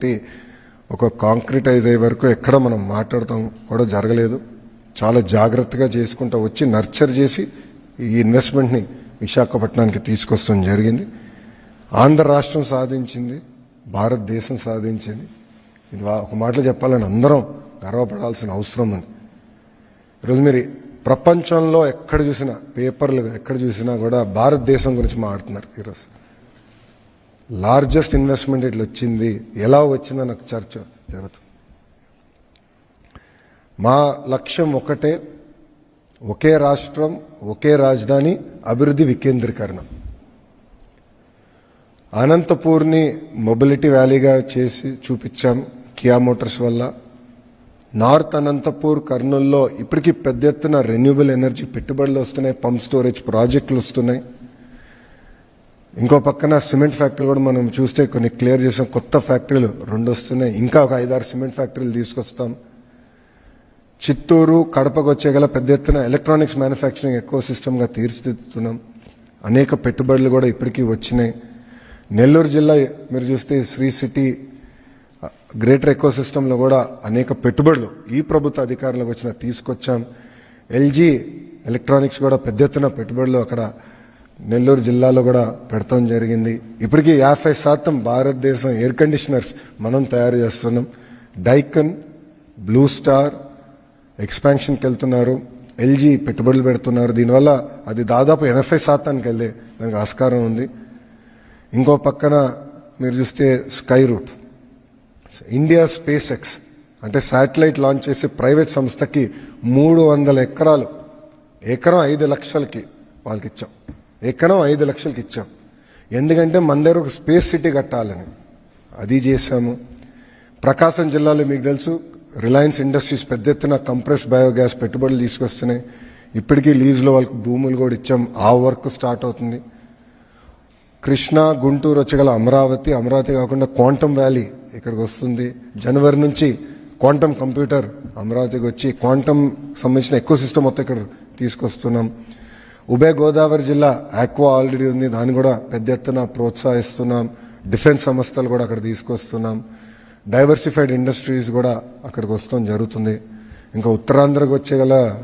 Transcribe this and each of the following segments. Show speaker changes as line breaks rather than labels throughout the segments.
కాబట్టి ఒక కాంక్రిటైజ్ అయ్యే వరకు ఎక్కడ మనం మాట్లాడతాం కూడా జరగలేదు. చాలా జాగ్రత్తగా చేసుకుంటూ వచ్చి నర్చర్ చేసి ఈ ఇన్వెస్ట్మెంట్ని విశాఖపట్నానికి తీసుకొస్తాం జరిగింది. ఆంధ్ర రాష్ట్రం సాధించింది భారతదేశం సాధించింది. ఇది వా- ఒక మాటలు చెప్పాలని అందరం గర్వపడాల్సిన అవసరం ఉంది. ఈరోజు మీరు ప్రపంచంలో ఎక్కడ చూసినా పేపర్లు ఎక్కడ చూసినా కూడా భారతదేశం గురించి మాట్లాడుతున్నారు ఈరోజు లార్జెస్ట్ ఇన్వెస్ట్మెంట్ ఇట్లా వచ్చింది? ఎలా వచ్చిందో నాకు చర్చ జరుగుతుంది. మా లక్ష్యం ఒకటే ఒకే రాష్ట్రం ఒకే రాజధాని అభివృద్ధి వికేంద్రీకరణ. అనంతపూర్ని మొబిలిటీ వ్యాలీగా చేసి చూపించాం కియా మోటార్స్ వల్ల. నార్త్ అనంతపూర్ కర్నూల్లో ఇప్పటికీ పెద్ద ఎత్తున రెన్యూబుల్ ఎనర్జీ పెట్టుబడులు వస్తున్నాయి పంప్ స్టోరేజ్ ప్రాజెక్టులు వస్తున్నాయి. ఇంకో పక్కన సిమెంట్ ఫ్యాక్టరీలు కూడా మనం చూస్తే కొన్ని క్లియర్ చేసాం. కొత్త ఫ్యాక్టరీలు రెండు వస్తున్నాయి. ఇంకా ఒక ఐదారు సిమెంట్ ఫ్యాక్టరీలు తీసుకొస్తాం. చిత్తూరు కడపకు వచ్చే గల పెద్ద ఎత్తున ఎలక్ట్రానిక్స్ మ్యానుఫ్యాక్చరింగ్ ఎక్కువ సిస్టమ్గా తీర్చిదిద్దుతున్నాం. అనేక పెట్టుబడులు కూడా ఇప్పటికీ వచ్చినాయి. నెల్లూరు జిల్లా మీరు చూస్తే శ్రీ సిటీ గ్రేటర్ ఎకో సిస్టంలో కూడా అనేక పెట్టుబడులు ఈ ప్రభుత్వ అధికారులకు వచ్చిన తీసుకొచ్చాం. ఎల్జీ ఎలక్ట్రానిక్స్ కూడా పెద్ద ఎత్తున పెట్టుబడులు అక్కడ నెల్లూరు జిల్లాలో కూడా పెడతాం జరిగింది. ఇప్పటికీ యాభై శాతం భారతదేశం ఎయిర్ కండిషనర్స్ మనం తయారు చేస్తున్నాం. డైకన్ బ్లూ స్టార్ ఎక్స్పాన్షన్కి వెళ్తున్నారు. ఎల్జీ పెట్టుబడులు పెడుతున్నారు. దీనివల్ల అది దాదాపు ఎనభై శాతానికి వెళ్ళే దానికి ఆస్కారం ఉంది. ఇంకో పక్కన మీరు చూస్తే sky route. India SpaceX అంటే శాటిలైట్ లాంచ్ చేసే ప్రైవేట్ సంస్థకి మూడు వందల ఎకరాలు ఎకరం ఐదు లక్షలకి వాళ్ళకి ఇచ్చాం ఎక్కడో ఐదు లక్షలకి ఇచ్చాం. ఎందుకంటే మన దగ్గర ఒక స్పేస్ సిటీ కట్టాలని. అది చేశాము. ప్రకాశం జిల్లాలో మీకు తెలుసు రిలయన్స్ ఇండస్ట్రీస్ పెద్ద ఎత్తున కంప్రెస్ బయోగ్యాస్ పెట్టుబడులు తీసుకొస్తున్నాయి. ఇప్పటికీ లీజులో వాళ్ళకి భూములు కూడా ఇచ్చాం. ఆ వర్క్ స్టార్ట్ అవుతుంది. కృష్ణా గుంటూరు వచ్చగల అమరావతి అమరావతి కాకుండా క్వాంటమ్ వ్యాలీ ఇక్కడికి వస్తుంది. జనవరి నుంచి క్వాంటమ్ కంప్యూటర్ అమరావతికి వచ్చి క్వాంటమ్ సంబంధించిన ఎక్కువ సిస్టమ్ మొత్తం ఇక్కడ తీసుకొస్తున్నాం. ఉభయ గోదావరి జిల్లా ఆక్వా ఆల్రెడీ ఉంది. దాన్ని కూడా పెద్ద ఎత్తున ప్రోత్సహిస్తున్నాం. డిఫెన్స్ సంస్థలు కూడా అక్కడ తీసుకొస్తున్నాం. డైవర్సిఫైడ్ ఇండస్ట్రీస్ కూడా అక్కడికి వస్తాం జరుగుతుంది. ఇంకా ఉత్తరాంధ్రకు వచ్చేగల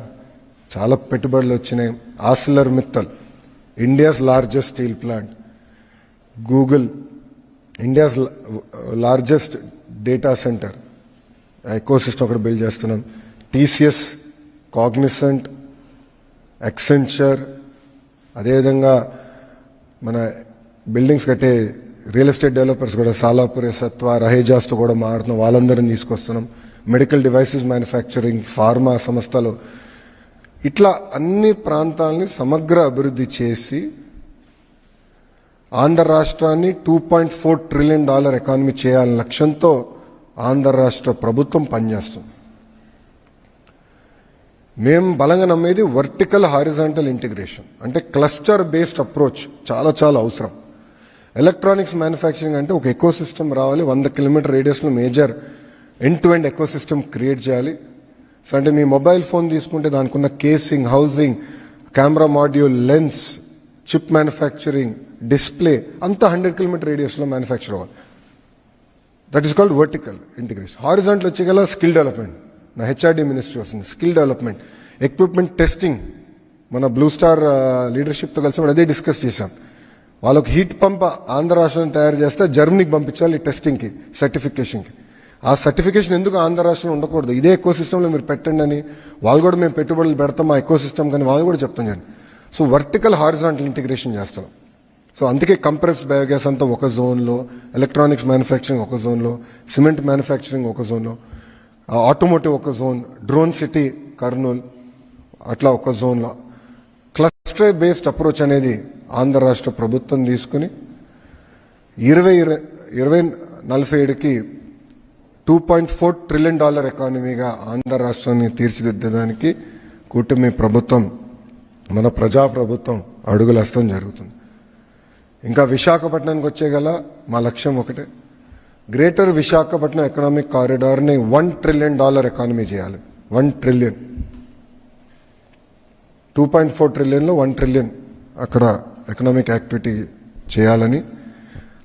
చాలా పెట్టుబడులు వచ్చినాయి. Arcelor Mittal India's largest steel plant Google India's largest data centre ecosystem అక్కడ బిల్డ్ చేస్తున్నాం. టీసీఎస్ కాగ్నిసెంట్ ఎక్సెంచర్ అదేవిధంగా మన బిల్డింగ్స్ కట్టే రియల్ ఎస్టేట్ డెవలపర్స్ కూడా సాలాపురే సత్వ రహేజాస్తో కూడా మాట్లాడుతున్నాం వాళ్ళందరిని తీసుకొస్తున్నాం. మెడికల్ డివైసెస్ మ్యానుఫ్యాక్చరింగ్ ఫార్మా సంస్థలు. ఇట్లా అన్ని ప్రాంతాలని సమగ్ర అభివృద్ధి చేసి ఆంధ్ర రాష్ట్రాన్ని two point four trillion dollar economy చేయాలనే లక్ష్యంతో ఆంధ్ర రాష్ట్ర ప్రభుత్వం పనిచేస్తుంది. మేము బలంగా నమ్మేది వర్టికల్ హారిజాంటల్ ఇంటిగ్రేషన్ అంటే క్లస్టర్ బేస్డ్ అప్రోచ్ చాలా చాలా అవసరం. ఎలక్ట్రానిక్స్ మ్యానుఫ్యాక్చరింగ్ అంటే ఒక ఎకో సిస్టమ్ రావాలి వంద kilometre రేడియస్లో major end to end eco system create చేయాలి. సో అంటే మీ మొబైల్ ఫోన్ తీసుకుంటే దానికి ఉన్న casing housing camera module lens chip manufacturing display అంతా హండ్రెడ్ కిలోమీటర్ రేడియస్లో మ్యానుఫ్యాక్చర్ అవ్వాలి. That is called vertical integration horizontal వచ్చేగల skill development నా హెచ్ఆర్డి మినిస్ట్రీ వస్తుంది. స్కిల్ డెవలప్మెంట్ ఎక్విప్మెంట్ టెస్టింగ్ మన బ్లూ స్టార్ లీడర్షిప్తో కలిసి మనం అదే డిస్కస్ చేశాం. వాళ్ళకి హీట్ పంప్ ఆంధ్ర రాష్ట్రం తయారు చేస్తే జర్మనీకి పంపించాలి టెస్టింగ్కి సర్టిఫికేషన్కి ఆ సర్టిఫికేషన్ ఎందుకు ఆంధ్ర రాష్ట్రంలో ఉండకూడదు? ఇదే ఎక్కువ సిస్టంలో మీరు పెట్టండి అని వాళ్ళు కూడా మేము పెట్టుబడులు పెడతాం ఆ ఎక్కువ సిస్టమ్ కానీ వాళ్ళు కూడా చెప్తాం కానీ సో వర్టికల్ హారిజాంటల్ ఇంటిగ్రేషన్ చేస్తున్నాం సో అందుకే కంప్రెస్డ్ బయోగ్యాస్ అంతా ఒక జోన్లో ఎలక్ట్రానిక్స్ మ్యానుఫ్యాక్చరింగ్ ఒక జోన్లో సిమెంట్ మ్యానుఫ్యాక్చరింగ్ ఒక జోన్లో ఆటోమోటివ్ ఒక జోన్ డ్రోన్ సిటీ కర్నూల్ అట్లా ఒక జోన్లో. క్లస్టర్ బేస్డ్ అప్రోచ్ అనేది ఆంధ్ర రాష్ట్ర ప్రభుత్వం తీసుకుని ఇరవై ఇరవై ఇరవై నలభై ఏడుకి two point four trillion dollar ఎకానమీగా Andhra రాష్ట్రాన్ని తీర్చిదిద్దడానికి కూటమి ప్రభుత్వం మన ప్రజా ప్రభుత్వం అడుగులేస్తాం జరుగుతుంది. ఇంకా విశాఖపట్నానికి వచ్చేగల మా లక్ష్యం ఒకటే. గ్రేటర్ విశాఖపట్నం ఎకనామిక్ కారిడార్ని వన్ ట్రిలియన్ డాలర్ ఎకానమీ చేయాలి. One trillion two point four ట్రిలియన్లో one trillion అక్కడ ఎకనామిక్ యాక్టివిటీ చేయాలని.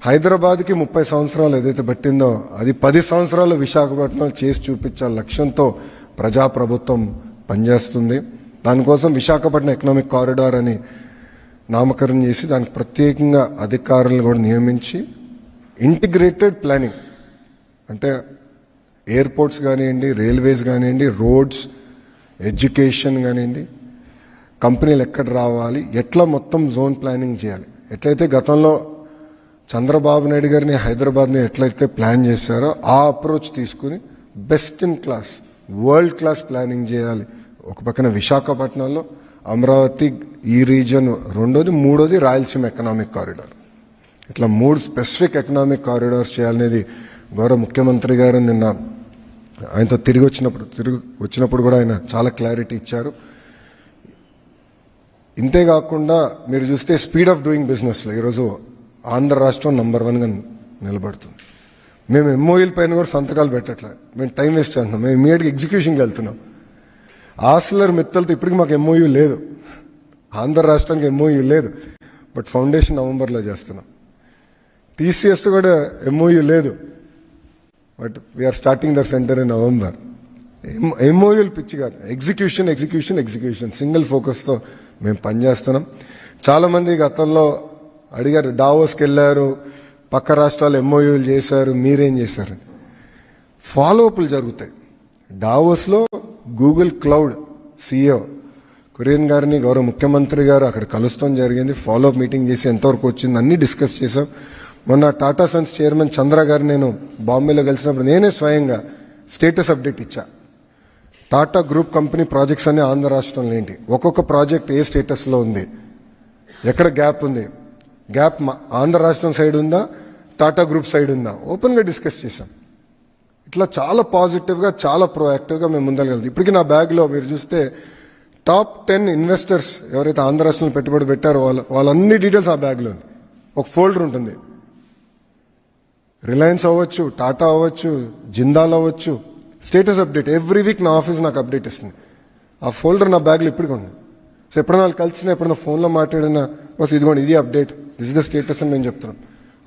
హైదరాబాద్కి ముప్పై సంవత్సరాలు ఏదైతే పట్టిందో అది పది సంవత్సరాలు విశాఖపట్నం చేసి చూపించాల లక్ష్యంతో ప్రజాప్రభుత్వం పనిచేస్తుంది. దానికోసం విశాఖపట్నం ఎకనామిక్ కారిడార్ అని నామకరణం చేసి దానికి ప్రత్యేకంగా అధికారులను కూడా నియమించి ఇంటిగ్రేటెడ్ ప్లానింగ్. అంటే ఎయిర్పోర్ట్స్ కానివ్వండి రైల్వేస్ కానివ్వండి రోడ్స్ ఎడ్యుకేషన్ కానివ్వండి కంపెనీలు ఎక్కడ రావాలి ఎట్లా మొత్తం జోన్ ప్లానింగ్ చేయాలి. ఎట్లయితే గతంలో చంద్రబాబు నాయుడు గారిని హైదరాబాద్ని ఎట్లయితే ప్లాన్ చేశారో ఆ అప్రోచ్ తీసుకుని best in class world class planning చేయాలి. ఒక పక్కన విశాఖపట్నంలో అమరావతి ఈ రీజన్ రెండోది మూడోది రాయలసీమ ఎకనామిక్ కారిడార్. ఇట్లా మూడు స్పెసిఫిక్ ఎకనామిక్ కారిడార్స్ చేయాలనేది గౌరవ ముఖ్యమంత్రి గారు నిన్న ఆయనతో తిరిగి వచ్చినప్పుడు తిరిగి వచ్చినప్పుడు కూడా ఆయన చాలా క్లారిటీ ఇచ్చారు. ఇంతే కాకుండా మీరు చూస్తే స్పీడ్ ఆఫ్ డూయింగ్ బిజినెస్లో ఈరోజు ఆంధ్ర రాష్ట్రం నంబర్ వన్గా నిలబడుతుంది. మేము ఎంఓఈల పైన కూడా సంతకాలు పెట్టట్లే. మేము టైం వేస్ట్ అంటున్నాం మేము ఇమీడియట్గా ఎగ్జిక్యూషన్కి వెళ్తున్నాం. ఆస్లర్ మిత్తలతో ఇప్పటికి మాకు ఎంఓయూ లేదు. ఆంధ్ర రాష్ట్రానికి ఎంఓయూ లేదు. బట్ ఫౌండేషన్ నవంబర్లో చేస్తున్నాం. టీసీఎస్ కూడా ఎంఓయూ లేదు. But we're starting their centre in November ఎంఓయూలు పిచ్చి కాదు. ఎగ్జిక్యూషన్ ఎగ్జిక్యూషన్ ఎగ్జిక్యూషన్ సింగిల్ ఫోకస్తో మేము పనిచేస్తున్నాం చాలామంది గతంలో అడిగారు డావోస్కి వెళ్ళారు పక్క రాష్ట్రాలు ఎంఓయూలు చేశారు మీరేం చేశారు? ఫాలో అప్లు జరుగుతాయి డావోస్లో గూగుల్ క్లౌడ్ సిఇఓ కురియన్ గారిని గౌరవ ముఖ్యమంత్రి గారు అక్కడ కలుస్తాం జరిగింది. ఫాలో అప్ మీటింగ్ చేసి ఎంతవరకు వచ్చింది అన్ని డిస్కస్ చేశాం. మొన్న టాటా సన్స్ చైర్మన్ చంద్ర గారు నేను బాంబేలో కలిసినప్పుడు నేనే స్వయంగా స్టేటస్ అప్డేట్ ఇచ్చా. టాటా గ్రూప్ కంపెనీ ప్రాజెక్ట్స్ అన్ని ఆంధ్ర రాష్ట్రంలో ఏంటి? ఒక్కొక్క ప్రాజెక్ట్ ఏ స్టేటస్లో ఉంది? ఎక్కడ గ్యాప్ ఉంది? గ్యాప్ మా- ఆంధ్ర రాష్ట్రం సైడ్ ఉందా? టాటా గ్రూప్ సైడ్ ఉందా? ఓపెన్గా డిస్కస్ చేశాం. ఇట్లా చాలా పాజిటివ్గా చాలా ప్రోయాక్టివ్గా మేము ముందరగలుగుతాం ఇప్పటికీ నా బ్యాగ్లో మీరు చూస్తే టాప్ టెన్ ఇన్వెస్టర్స్ ఎవరైతే ఆంధ్ర రాష్ట్రంలో పెట్టుబడి పెట్టారో వాళ్ళ వాళ్ళన్ని డీటెయిల్స్ ఆ బ్యాగ్లో ఉంది. ఒక ఫోల్డర్ ఉంటుంది. రిలయన్స్ అవ్వచ్చు టాటా అవ్వచ్చు జిందాల్ అవ్వచ్చు. స్టేటస్ అప్డేట్ ఎవ్రీ వీక్ నా ఆఫీస్ నాకు అప్డేట్ ఇస్తుంది. ఆ ఫోల్డర్ నా బ్యాగ్లో ఇప్పటికీ ఉంది సో ఎప్పుడైనా వాళ్ళు కలిసినా ఎప్పుడైనా ఫోన్లో మాట్లాడినా బస్ ఇదిగోండి ఇది update this is the status అని మేము చెప్తున్నాం.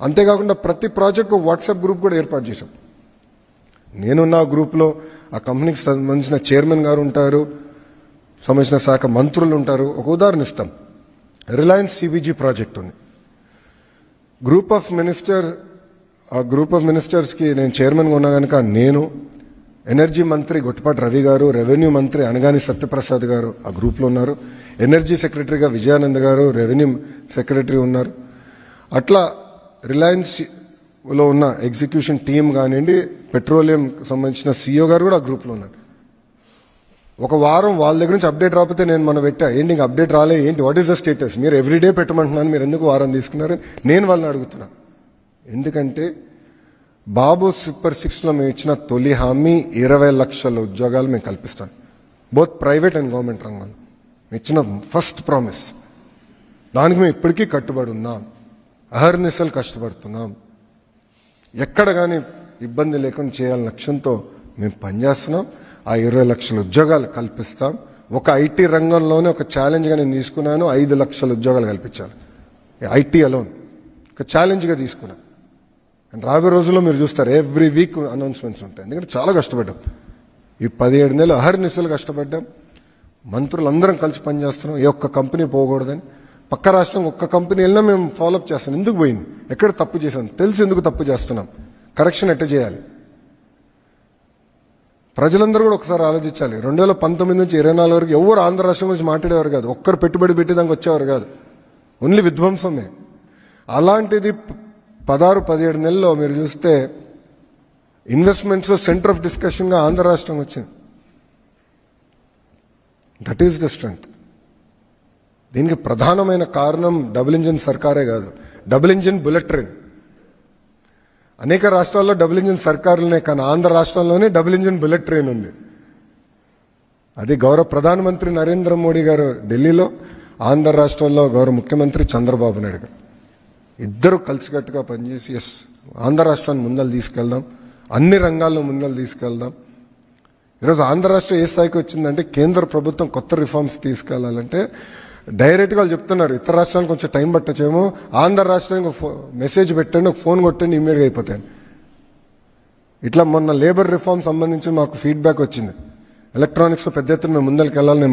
అంతేకాకుండా ప్రతి ప్రాజెక్ట్ వాట్సాప్ గ్రూప్ కూడా ఏర్పాటు చేశాం. నేను నా గ్రూప్లో ఆ కంపెనీకి సంబంధించిన చైర్మన్ గారు ఉంటారు సంబంధించిన శాఖ మంత్రులు ఉంటారు. ఒక ఉదాహరణ ఇస్తాం. రిలయన్స్ సిబిజీ ప్రాజెక్ట్ ఉంది. గ్రూప్ ఆఫ్ మినిస్టర్ ఆ గ్రూప్ ఆఫ్ మినిస్టర్స్కి నేను చైర్మన్గా ఉన్నా కనుక నేను ఎనర్జీ మంత్రి గొట్టపాటి రవి గారు రెవెన్యూ మంత్రి అనగాని సత్యప్రసాద్ గారు ఆ గ్రూప్లో ఉన్నారు. ఎనర్జీ సెక్రటరీగా విజయానంద్ గారు రెవెన్యూ సెక్రటరీ ఉన్నారు. అట్లా రిలయన్స్లో ఉన్న ఎగ్జిక్యూషన్ టీం కానివ్వండి పెట్రోలియం సంబంధించిన సీఈఓ గారు కూడా ఆ గ్రూప్లో ఉన్నారు. ఒక వారం వాళ్ళ దగ్గర నుంచి అప్డేట్ రాకపోతే నేను మనం పెట్టా. ఏంటి ఇంకా అప్డేట్ రాలే? ఏంటి? వాట్ ఈస్ ద స్టేటస్ మీరు ఎవ్రీడే పెట్టమంటున్నాను మీరు ఎందుకు వారం తీసుకున్నారు? నేను వాళ్ళని అడుగుతున్నాను ఎందుకంటే బాబు సూపర్ సిక్స్లో మేము ఇచ్చిన తొలి హామీ ఇరవై లక్షల ఉద్యోగాలు మేము కల్పిస్తాం. బోత్ ప్రైవేట్ అండ్ గవర్నమెంట్ రంగంలో. మేము ఇచ్చిన ఫస్ట్ ప్రామిస్ దానికి మేము ఇప్పటికీ కట్టుబడి ఉన్నాం. అహర్నిశలు కష్టపడుతున్నాం. ఎక్కడ కానీ ఇబ్బంది లేకుండా చేయాలని లక్ష్యంతో మేము పనిచేస్తున్నాం. ఆ ఇరవై లక్షల ఉద్యోగాలు కల్పిస్తాం. ఒక ఐటీ రంగంలోనే ఒక ఛాలెంజ్గా నేను తీసుకున్నాను. ఐదు లక్షల ఉద్యోగాలు కల్పించాలి. ఐటీ అలోన్ ఒక ఛాలెంజ్గా తీసుకున్నాను అండ్ రాబోయే రోజుల్లో మీరు చూస్తారు ఎవ్రీ వీక్ అనౌన్స్మెంట్స్ ఉంటాయి. ఎందుకంటే చాలా కష్టపడ్డాం. ఈ పదిహేడు నెలలు అహర్నిశలు కష్టపడ్డాం. మంత్రులందరం కలిసి పనిచేస్తున్నాం. ఏ ఒక్క కంపెనీ పోకూడదని. పక్క రాష్ట్రం ఒక్క కంపెనీ వెళ్ళినా మేము ఫాలోఅప్ చేస్తాం ఎందుకు పోయింది? ఎక్కడ తప్పు చేశాం? తెలిసి ఎందుకు తప్పు చేస్తున్నాం. కరెక్షన్ ఎట్ట చేయాలి? ప్రజలందరూ కూడా ఒకసారి ఆలోచించాలి. రెండు వేల పంతొమ్మిది నుంచి ఇరవై నాలుగు వరకు ఎవరు ఆంధ్ర రాష్ట్రం గురించి మాట్లాడేవారు కాదు. ఒక్కరు పెట్టుబడి పెట్టేదానికి వచ్చేవారు కాదు. ఓన్లీ విధ్వంసమే. అలాంటిది పదహారు పదిహేడు నెలల్లో మీరు చూస్తే ఇన్వెస్ట్మెంట్స్ సెంటర్ ఆఫ్ డిస్కషన్గా ఆంధ్ర రాష్ట్రం వచ్చింది. దట్ ఈస్ ద స్ట్రెంగ్త్ దీనికి ప్రధానమైన కారణం డబుల్ ఇంజిన్ సర్కారే కాదు. డబుల్ ఇంజిన్ బుల్లెట్ ట్రైన్ అనేక రాష్ట్రాల్లో డబుల్ ఇంజిన్ సర్కారులనే కానీ ఆంధ్ర రాష్ట్రంలోనే డబుల్ ఇంజిన్ బుల్లెట్ ట్రైన్ ఉంది. అది గౌరవ ప్రధానమంత్రి నరేంద్ర మోడీ గారు ఢిల్లీలో ఆంధ్ర రాష్ట్రంలో గౌరవ ముఖ్యమంత్రి చంద్రబాబు నాయుడు గారు. ఇద్దరు కలిసికట్టుగా పనిచేసి ఎస్ ఆంధ్ర రాష్ట్రాన్ని ముందలు తీసుకెళ్దాం అన్ని రంగాల్లో ముందలు తీసుకెళ్దాం. ఈరోజు ఆంధ్ర రాష్ట్రం ఏ స్థాయికి వచ్చిందంటే కేంద్ర ప్రభుత్వం కొత్త రిఫార్మ్స్ తీసుకెళ్ళాలంటే డైరెక్ట్గా చెప్తున్నారు ఇతర రాష్ట్రానికి కొంచెం టైం పట్టచ్చేమో ఆంధ్ర రాష్ట్రానికి ఒక మెసేజ్ పెట్టండి ఒక ఫోన్ కొట్టండి ఇమ్మీడియట్గా అయిపోతాను ఇట్లా మొన్న లేబర్ రిఫార్మ్ సంబంధించి మాకు ఫీడ్బ్యాక్ వచ్చింది. ఎలక్ట్రానిక్స్లో పెద్ద ఎత్తున మేము ముందరికి వెళ్ళాలని